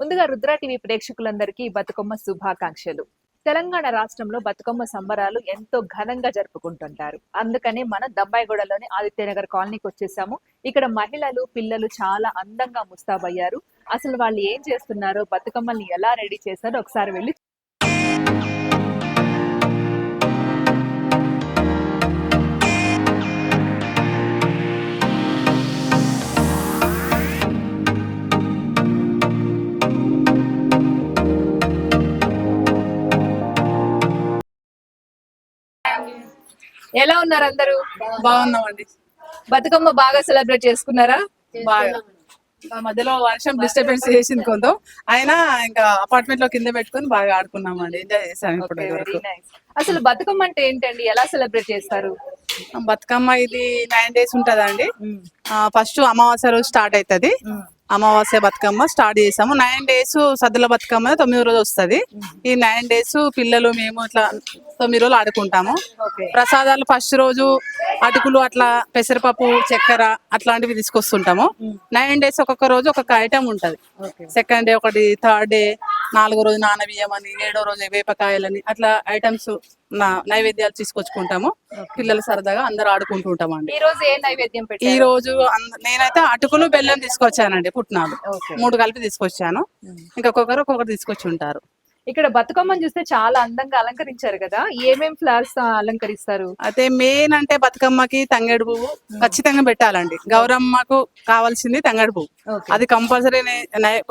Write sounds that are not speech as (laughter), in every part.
ముందుగా రుద్ర టీవీ ప్రేక్షకులందరికీ బతుకమ్మ శుభాకాంక్షలు. తెలంగాణ రాష్ట్రంలో బతుకమ్మ సంబరాలు ఎంతో ఘనంగా జరుపుకుంటుంటారు. అందుకనే మనం దబ్బాయిగూడలోని ఆదిత్యనగర్ కాలనీకి వచ్చేసాము. ఇక్కడ మహిళలు పిల్లలు చాలా అందంగా ముస్తాబయ్యారు. అసలు వాళ్ళు ఏం చేస్తున్నారో బతుకమ్మల్ని ఎలా రెడీ చేశారో ఒకసారి వెళ్ళి ఎలా ఉన్నారు అందరూ? బాగున్నామండి. బతుకమ్మ బాగా సెలబ్రేట్ చేసుకున్నారా? బాగా. మధ్యలో వర్షం డిస్టర్బెన్స్ చేసింది కొంత. అయినా ఇంకా అపార్ట్మెంట్లో కింద పెట్టుకొని బాగా ఆడుకున్నామండి. ఎంజాయ్ చేసాం ఇప్పుడు వరకు. అసలు బతుకమ్మ అంటే ఏంటండి? ఎలా సెలబ్రేట్ చేస్తారు? బతుకమ్మ ఇది నైన్ డేస్ ఉంటదండి. ఫస్ట్ అమావాస్య రోజు స్టార్ట్ అవుతుంది. అమావాస్య బతుకమ్మ స్టార్ట్ చేసాము. నైన్ డేస్ సద్దుల బతుకమ్మ తొమ్మిది రోజు వస్తది. ఈ నైన్ డేస్ పిల్లలు మేము ఇట్లా తొమ్మిది రోజులు ఆడుకుంటాము. ప్రసాదాలు ఫస్ట్ రోజు అటుకులు అట్లా పెసరపప్పు చక్కెర అట్లాంటివి తీసుకొస్తుంటాము. నైన్ డేస్ ఒక్కొక్క రోజు ఒక్కొక్క ఐటమ్ ఉంటది. సెకండ్ డే ఒకటి థర్డ్ డే నాలుగో రోజు నానబియ్యం అని ఏడో రోజు వేపకాయలని అట్లా ఐటమ్స్ నైవేద్యాలు తీసుకొచ్చుకుంటాము. పిల్లలు సరదాగా అందరు ఆడుకుంటూ ఉంటామండి. ఈ రోజు ఏ నైవేద్యం ఈ రోజు నేనైతే అటుకులు బెల్లం తీసుకొచ్చానండి పుట్నాలు. ఓకే. మూడు కలిపి తీసుకొచ్చాను. ఇంకొకరు ఒక్కొక్కరు తీసుకొచ్చి ఉంటారు. ఇక్కడ బతుకమ్మని చూస్తే చాలా అందంగా అలంకరించారు కదా? ఏమేం ఫ్లవర్స్ అలంకరిస్తారు? అయితే మెయిన్ అంటే బతుకమ్మకి తంగేడు పువ్వు ఖచ్చితంగా పెట్టాలండి. గౌరమ్మకు కావాల్సింది తంగేడు పువ్వు. అది కంపల్సరీ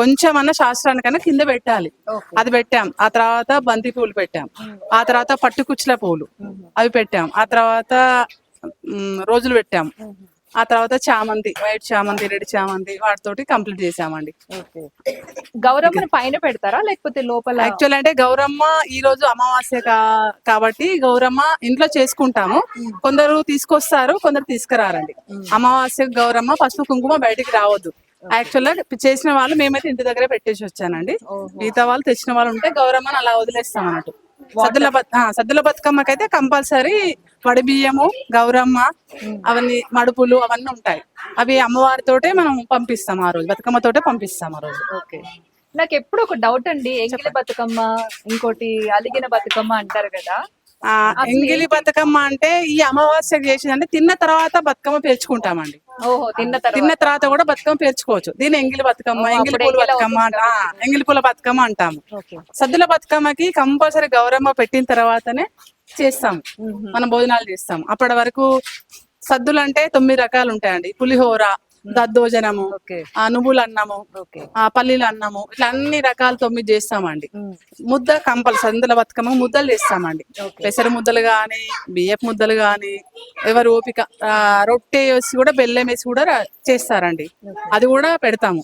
కొంచెం అన్న శాస్త్రానికన్నా కింద పెట్టాలి. అది పెట్టాం. ఆ తర్వాత బంతి పూలు పెట్టాం. ఆ తర్వాత పట్టు కుచ్చుల పూలు అవి పెట్టాం. ఆ తర్వాత రోజులు పెట్టాం. ఆ తర్వాత చామంతి వైట్ చామంతి రెడ్ చామంతి వాటితోటి కంప్లీట్ చేసామండి. గౌరమ్మని పైన పెడతారా? లేకపోతే లోపల యాక్చువల్ అంటే గౌరమ్మ ఈ రోజు అమావాస్య కా- కాబట్టి గౌరమ్మ ఇంట్లో చేసుకుంటాము. కొందరు తీసుకొస్తారు కొందరు తీసుకురారండి. అమావాస్య గౌరమ్మ పసుపు కుంకుమ బయటికి రావద్దు. యాక్చువల్గా చేసిన వాళ్ళు మేమైతే ఇంటి దగ్గర పెట్టేసి వచ్చానండి. మిగతా వాళ్ళు తెచ్చిన వాళ్ళు ఉంటే గౌరమ్మని అలా వదిలేస్తాం అన్నట్టు సద్దుల సద్దుల బతుకమ్మకైతే కంపల్సరీ వడి బియ్యము గౌరమ్మ అవన్నీ మడుపులు అవన్నీ ఉంటాయి. అవి అమ్మవారితోటే మనం పంపిస్తాం ఆ రోజు. బతుకమ్మతోటే పంపిస్తాం ఆ రోజు. ఓకే. నాకు ఎప్పుడు ఒక డౌట్ అండి. ఎంగిలి బతుకమ్మ ఇంకోటి అలిగిన బతుకమ్మ అంటారు కదా. ఆ ఎంగిలి బతుకమ్మ అంటే ఈ అమావాస్య చేసేది అంటే తిన్న తర్వాత బతుకమ్మ పేర్చుకుంటామండి. తిన్న తర్వాత. కూడా బతుకమ్మ పేర్చుకోవచ్చు. దీని ఎంగిలి బతుకమ్మ ఎంగిలి పూల బతుకమ్మ అంట. ఎంగిలి పూల బతుకమ్మ అంటాము. సద్దుల బతుకమ్మకి కంపల్సరీ గౌరమ్మ పెట్టిన తర్వాతనే చేస్తాం మనం భోజనాలు చేస్తాం అప్పటి వరకు సద్దులు అంటే తొమ్మిది రకాలు ఉంటాయండి. పులిహోర దద్దోజనము నువ్వుల అన్నము పల్లీల అన్నము ఇట్లా అన్ని రకాలు తొమ్మిది చేస్తామండి. ముద్ద కంపల్సరీ సందుల బతుకమ్మ ముద్దలు చేస్తామండి. పెసర ముద్దలు గాని బియ్యపు ముద్దలు గాని ఎవరు ఓపిక ఆ, రొట్టె వేసి కూడా బెల్లం వేసి కూడా చేస్తారండి. అది కూడా పెడతాము.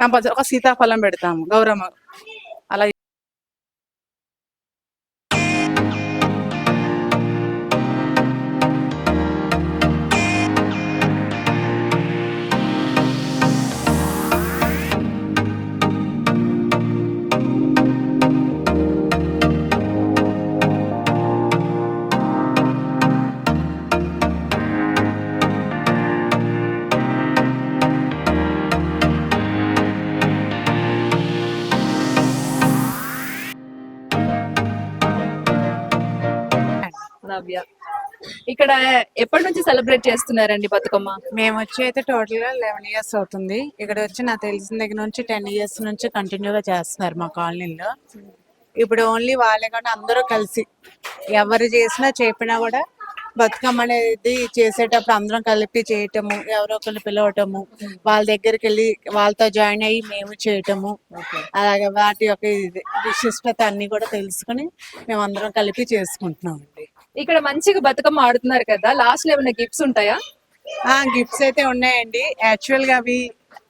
కంపల్సరీ ఒక సీతాఫలం పెడతాము గౌరమ్మ. ఇక్కడ ఎప్పటి నుంచి సెలబ్రేట్ చేస్తున్నారండి బతుకమ్మ? మేము వచ్చి అయితే టోటల్గా లెవెన్ ఇయర్స్ అవుతుంది. ఇక్కడ వచ్చి నాకు తెలిసిన దగ్గర నుంచి టెన్ ఇయర్స్ నుంచి కంటిన్యూగా చేస్తున్నారు మా కాలనీలో. ఇప్పుడు ఓన్లీ వాళ్ళే కానీ అందరూ కలిసి ఎవరు చేసినా చెప్పినా కూడా బతుకమ్మ అనేది చేసేటప్పుడు అందరం కలిపి చేయటము ఎవరో ఒకరిని పిలవటము వాళ్ళ దగ్గరికి వెళ్ళి వాళ్ళతో జాయిన్ అయ్యి మేము చేయటము అలాగే వాటి యొక్క విశిష్టత అన్ని కూడా తెలుసుకుని మేము అందరం కలిపి చేసుకుంటున్నాం అండి ఇక్కడ మంచిగా బతుకమ్మ ఆడుతున్నారు కదా. లాస్ట్లో ఏమైనా గిఫ్ట్స్ ఉంటాయా? ఆ గిఫ్ట్స్ అయితే ఉన్నాయండి. యాక్చువల్గా అవి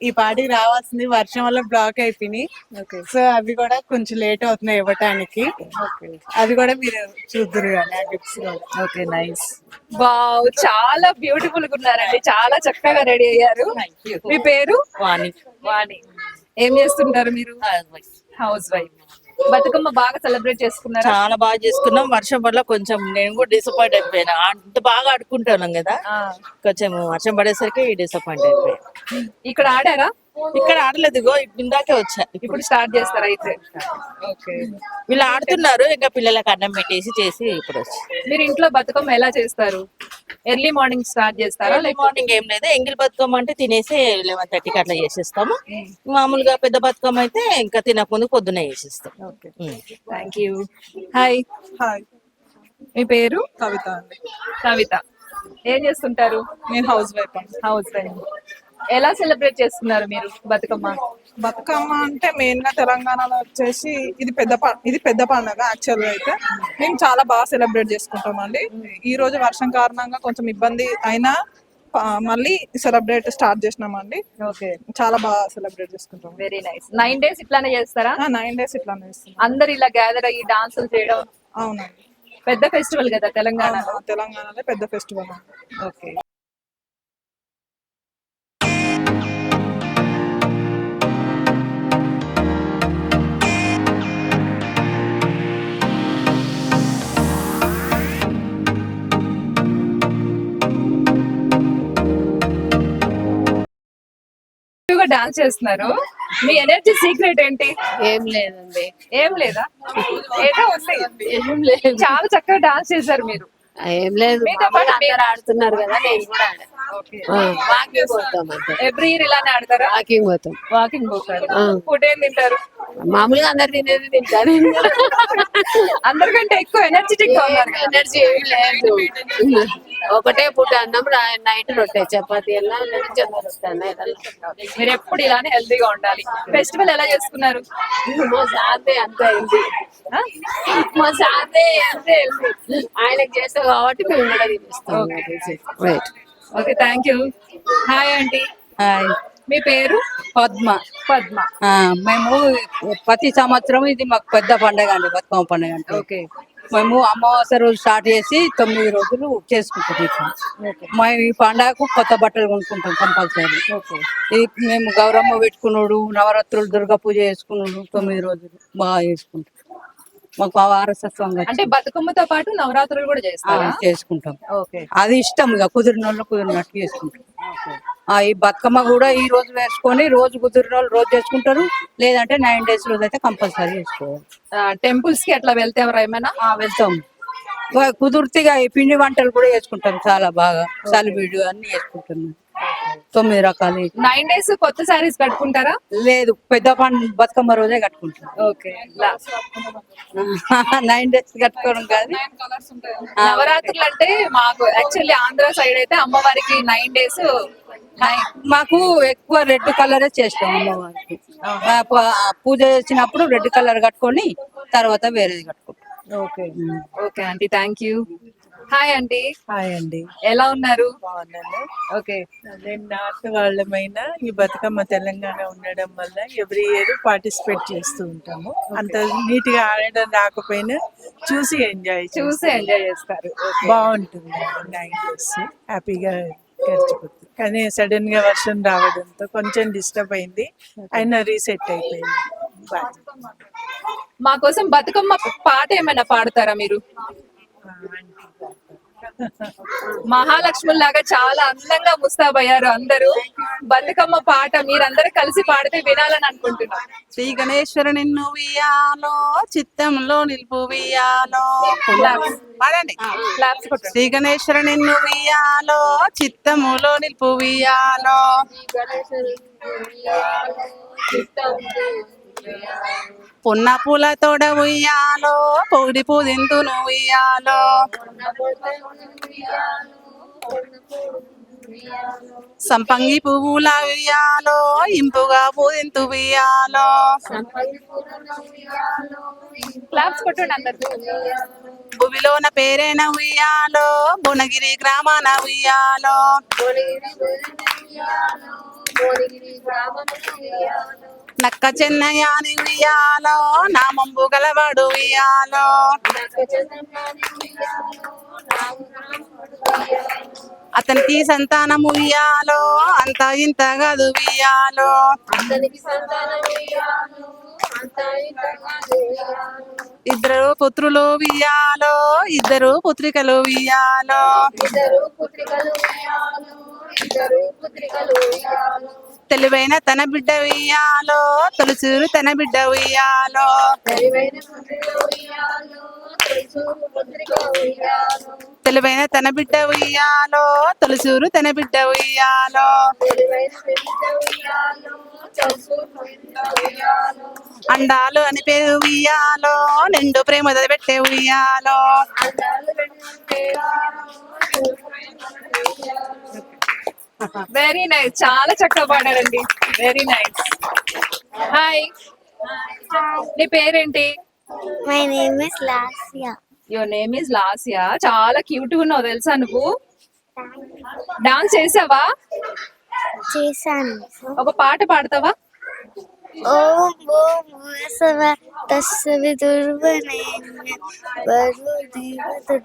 ఈ పాటికి రావాల్సింది వర్షం వల్ల బ్లాక్ అయిపోయినాయి. ఓకే సో అవి కూడా కొంచెం లేట్ అవుతున్నాయి ఇవ్వటానికి. అది కూడా మీరు చూద్దరు కానీ గిఫ్ట్స్ ఓకే నైస్ వావ్ చాలా బ్యూటిఫుల్గా ఉన్నారండి. చాలా చక్కగా రెడీ అయ్యారు. మీ పేరు? వాణి. వాణి. ఏం చేస్తుంటారు మీరు? హౌస్ వైఫ్ బతుకమ్మ బాగా సెలబ్రేట్ చేసుకున్నారా? చాలా బాగా చేసుకున్నాం. వర్షం వల్ల కొంచెం నేను కూడా డిసప్పాయింట్ అయిపోయినా. అంత బాగా ఆడుకుంటున్నాం కదా. కొంచెం వర్షం పడేసరికి డిసప్పాయింట్ అయిపోయాను. ఇక్కడ ఆడారా? ఇక్కడ ఆడలేదు ఇగో ఇందాకే వచ్చా. ఇప్పుడు స్టార్ట్ చేస్తారా అయితే? ఓకే. వీళ్ళు ఆడుతున్నారు ఇంకా పిల్లలకు అన్నం పెట్టేసి చేసి ఇప్పుడు వచ్చి. మీరు ఇంట్లో బతుకమ్మ ఎలా చేస్తారు? ఎర్లీ మార్నింగ్ స్టార్ట్ చేస్తారా? ఎర్లీ మార్నింగ్ ఏం లేదు ఎంగిల్ బతుకమ్మ అంటే తినేసి లెవెన్ థర్టీకి అట్లా చేసేస్తాము. మామూలుగా పెద్ద బతుకమ్మ అయితే ఇంకా తినకముందు పొద్దునే చేసేస్తాం. Okay. Thank you hi hi మీ పేరు? కవిత అండి కవిత ఏం చేస్తుంటారు? నేను హౌస్ వైఫ్ అండి. హౌస్ వైఫ్ ఎలా సెలబ్రేట్ చేస్తున్నారు మీరు బతుకమ్మ? బతుకమ్మ అంటే మెయిన్గా తెలంగాణలో వచ్చేసి ఇది పెద్ద ఇది పెద్ద పండుగ యాక్చువల్గా అయితే. మేము చాలా బాగా సెలబ్రేట్ చేసుకుంటాం అండి ఈ రోజు వర్షం కారణంగా కొంచెం ఇబ్బంది అయినా మళ్ళీ సెలబ్రేట్ స్టార్ట్ చేసినామండి. ఓకే. చాలా బాగా సెలబ్రేట్ చేసుకుంటాం. వెరీ నైస్ నైన్ డేస్ ఇట్లానే చేస్తారా? నైన్ డేస్ ఇట్లానే అందరు ఇలా గ్యాదర్ అయ్యి డాన్సులు చేయడం. అవునండి. పెద్ద ఫెస్టివల్ కదా తెలంగాణలో? అవును, తెలంగాణలో పెద్ద ఫెస్టివల్ ఓకే డాన్స్ చేస్తున్నారు. మీ ఎనర్జీ సీక్రెట్ ఏంటి? ఏం లేదండి. ఏం లేదా? ఏదో ఉంది. ఏం లేదు. చాలా చక్కగా డాన్స్ చేశారు మీరు. ఏం లేదు. మీతో పాటు అందరూ ఆడుతున్నారు కదా నేను కూడా ఆడా. ఆ, వాకింగ్ పోతాం అంతే. ఎవ్రీ ఇయర్ ఇలానే ఆడతారా? వాకింగ్ పోతాం. వాకింగ్ పోతారు? ఆ. ఫుడ్ ఏం తింటారు? మామూలుగా అందరు తినేది తింటారు. అందరికంటే ఎక్కువ ఎనర్జెటిక్గా ఉన్నారు కదా. ఎనర్జీ ఏమి లేదు. ఒకటే పూట అన్నం నైట్ రొట్టె చపాతీ ఎలా మీరు ఎప్పుడు ఇలానే హెల్తీగా ఉండాలి. ఫెస్టివల్ ఎలా చేసుకున్నారు? మా సార్దే అంత అయింది ఆ? మా సార్దే అంతే ఆయనకు చేస్తాం కాబట్టి మేము కూడా తినేస్తాం right okay thank you hi aunty hi మీ పేరు? పద్మ. పద్మ. ఆ, మేము ప్రతి సంవత్సరం ఇది మాకు పెద్ద పండగ అండి బతుకమ్మ పండగ అంటే. ఓకే. మేము అమావాస్య రోజు స్టార్ట్ చేసి తొమ్మిది రోజులు చేసుకుంటాం ఇట్లా మేము ఈ పండగకు కొత్త బట్టలు కొనుక్కుంటాం కంపల్సరీ. ఇది మేము గౌరమ్మ పెట్టుకున్నాడు నవరాత్రులు దుర్గా పూజ చేసుకున్నాడు తొమ్మిది రోజులు బాగా చేసుకుంటాం. మాకు ఆ వారసత్వంగా అంటే బతుకమ్మతో పాటు నవరాత్రులు కూడా ఆ, చేస్తారా చేసుకుంటాం అది ఇష్టం ఇక కుదిరిన వాళ్ళు కుదిరినట్టు చేసుకుంటాం. ఆ ఈ బతుకమ్మ కూడా ఈ రోజు వేసుకొని రోజు కుదిరిన వాళ్ళు రోజు చేసుకుంటారు. లేదంటే నైన్ డేస్ రోజు అయితే కంపల్సరీ చేసుకోవాలి. టెంపుల్స్కి అట్లా వెళ్తే ఏమైనా? ఆ, వెళ్తాం. కుదిరితిగా ఈ పిండి వంటలు కూడా చేసుకుంటాం చాలా బాగా. సలిబిడు అన్ని చేసుకుంటాం. తొమ్మిది రకాలు. నైన్ డేస్ కొత్త శారీస్ కట్టుకుంటారా? లేదు పెద్ద పండు బతుకమ్మ రోజే కట్టుకుంటాం. ఓకే (laughs) నైన్ డేస్ కట్టుకోవడం కాదు. నవరాత్రులు అంటే మాకు యాక్చువల్లీ ఆంధ్ర సైడ్ అయితే అమ్మవారికి నైన్ డేస్ మాకు ఎక్కువ రెడ్ కలరే చేస్తాం అమ్మవారికి. పూజ చేసినప్పుడు రెడ్ కలర్ కట్టుకొని తర్వాత వేరేది కట్టుకుంటాం. Okay. Okay aunty thank you hi aunty hi అండి. ఎలా ఉన్నారు? బాగున్నాను. ఓకే. నేను నార్త్ వాళ్ళమైన ఈ బతుకమ్మ తెలంగాణ ఉండడం వల్ల ఎవ్రీ ఇయర్ పార్టిసిపేట్ చేస్తూ ఉంటాము. అంత నీట్గా ఆడడం రాకపోయినా చూసి ఎంజాయ్ చూసి ఎంజాయ్ చేస్తారు. బాగుంటుంది. నైన్ డేస్ హ్యాపీగా గడిచిపోతుంది. కానీ సడన్గా వర్షం రావడంతో కొంచెం డిస్టర్బ్ అయింది. అయినా రీసెట్ అయిపోయింది. మా కోసం బతుకమ్మ పాట ఏమైనా పాడతారా మీరు? మహాలక్ష్ములాగా చాలా అందంగా ముస్తాబయ్యారు అందరూ. బతుకమ్మ పాట మీరందరూ కలిసి పాడితే వినాలని అనుకుంటున్నాను శ్రీ గణేశ్వర నిన్ను వియాలో చిత్తంలో నిలుపు వియాలో పాడండి. శ్రీ గణేశ్వర నిన్ను వియాలో చిత్తములో నిలుపు వియాలో పున్న పూల తోడ ఉయ్యాలో పొగిడి పూదింతును ఉయ్యాలో. సంపంగి పువ్వుల ఉయ్యాలో ఇంపుగా పూదింతు ఉయ్యాలో. క్లాప్స్ కొట్టండి అందరు భూమిలోన పేరైన ఉయ్యాలో భువనగిరి గ్రామాన ఉయ్యాలో. నక్క చెన్నయాని ఉయ్యాలో నామంబు గలవాడు ఉయ్యాలో అతనికి సంతానం ఉయ్యాలో అంత ఇంత కాదు ఉయ్యాలో ఇద్దరు పుత్రులు వియ్యాలో ఇద్దరు పుత్రికలు వియ్యాలో తెలివైన తన బిడ్డ ఉయ్యాలో తొలసూరు తన బిడ్డ ఉయ్యాలో. తెలివైన తన బిడ్డ ఉయ్యాలో తొలసూరు తన బిడ్డ ఉయ్యాలో. అండాలు అని పేరు ఉయ్యాలో. నిండు ప్రేమ పెట్టే ఉయ్యాలో. వెరీ నైస్ చాలా చక్కగా పాడారండి. వెరీ నైస్ హాయ్ నీ పేరేంటి? My name is Lasya. Your name is Lasya చాలా క్యూట్గా ఉన్నావు తెలుసా నువ్వు? డాన్స్ చేసావా? చేశాను. ఒక పాట పాడతావా? ఓం ఓం తస్సవి దేవత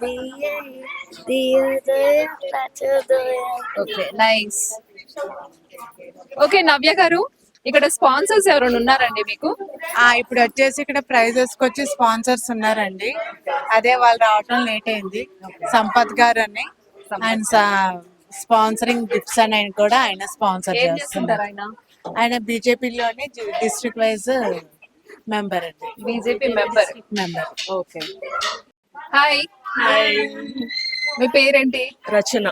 దియ ఓకే నైస్ ఓకే నవ్య గారు ఇక్కడ స్పాన్సర్స్ ఎవరైనా ఉన్నారండి మీకు? ఆ ఇప్పుడు వచ్చేసి ఇక్కడ ప్రైజెస్ వచ్చి స్పాన్సర్స్ ఉన్నారండి. అదే వాళ్ళు రావటం లేట్ అయింది. సంపత్ గారు అని ఆయన స్పాన్సరింగ్ గిఫ్ట్స్ అని ఆయన కూడా ఆయన స్పాన్సర్ చేస్తున్నారు. చేస్తుంటారు ఆయన? ఆయన బీజేపీలోని డిస్ట్రిక్ట్ వైజ్ మెంబర్ అండి. BJP member member okay hi మీ పేరేంటి? రచన.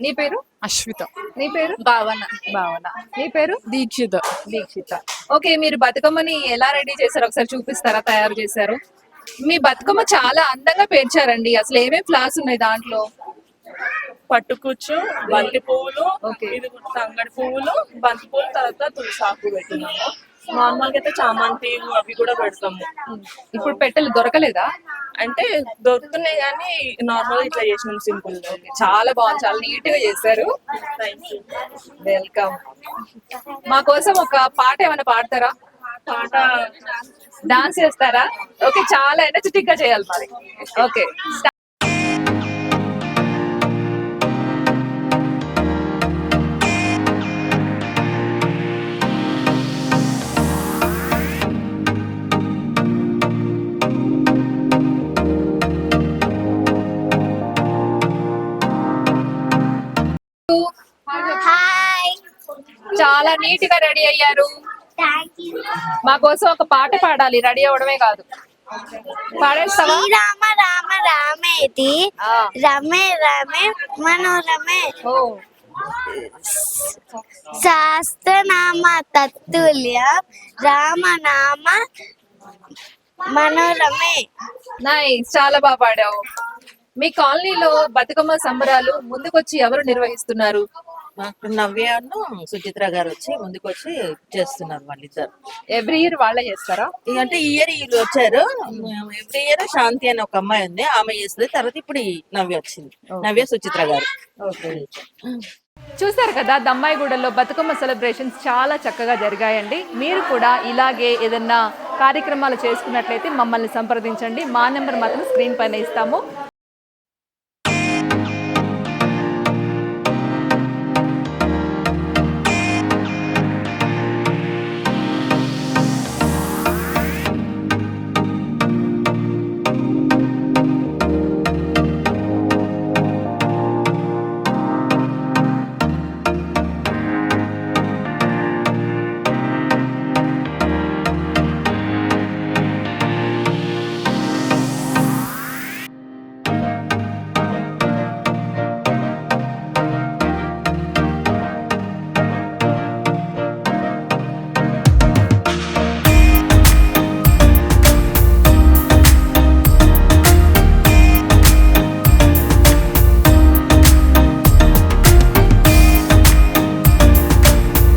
నీ పేరు? అశ్విత. నీ పేరు? భావన. భావన. నీ పేరు? దీక్షిత. దీక్షిత. ఓకే మీరు బతుకమ్మని ఎలా రెడీ చేశారు? ఒకసారి చూపిస్తారా? తయారు చేశారు. మీ బతుకమ్మ చాలా అందంగా పేర్చారండి. అసలు ఏమేమి ఫ్లాస్ ఉన్నాయి దాంట్లో? పట్టుకుచ్చు బంతి పువ్వులు ఓకే. ఇది తంగడి పువ్వులు బంతి పువ్వులు తర్వాత తులసాకు పెట్టినాము. నార్మల్గా అయితే చామంతి అవి కూడా పెడతాము. ఇప్పుడు పెట్టెలు దొరకలేదా? అంటే దొరుకుతున్నాయి కానీ నార్మల్ ఇట్లా చేసినాం సింపుల్ చాలా బాగుంది చాలా నీట్గా చేశారు వెల్కమ్. మా కోసం ఒక పాట ఏమైనా పాడతారా? పాట డాన్స్ చేస్తారా? ఓకే చాలా ఎనర్జెటిక్గా చేయాలి మరి. ఓకే. హాయ్ చాలా నీట్గా రెడీ అయ్యారు. మా కోసం ఒక పాట పాడాలి. రెడీ అవ్వడమే కాదు. పాడేస్తావా? రామ రామేతి ఆ. రమే రమే మనోరమే ఓ. శాస్త్రనామ తత్తుల్య రామనామ మనోరమే నైస్ చాలా బాగా పాడావు. మీ కాలనీలో బతుకమ్మ సంబరాలు ముందుకొచ్చి ఎవరు నిర్వహిస్తున్నారు? మాకు నవ్యను సుచిత్ర గారు వచ్చి ముందుకు వచ్చి చేస్తున్నారు వాళ్ళిద్దరు. ఎవ్రీ ఇయర్ వాళ్ళే చేస్తారా? అంటే ఈ ఇయర్ వీళ్ళు వచ్చారు. ఎవ్రీ ఇయర్ శాంతి అని ఒక అమ్మాయి ఉంది. ఆమె చేస్తుంది. తర్వాత ఇప్పుడు ఈ నవ్య వచ్చింది. నవ్య సుచిత్ర గారు. చూసారు కదా దమ్మాయిగూడలో బతుకమ్మ సెలబ్రేషన్స్ చాలా చక్కగా జరిగాయండి. మీరు కూడా ఇలాగే ఏదన్నా కార్యక్రమాలు చేసుకున్నట్లయితే మమ్మల్ని సంప్రదించండి. మా నెంబర్ మాత్రం స్క్రీన్ పైన ఇస్తాము.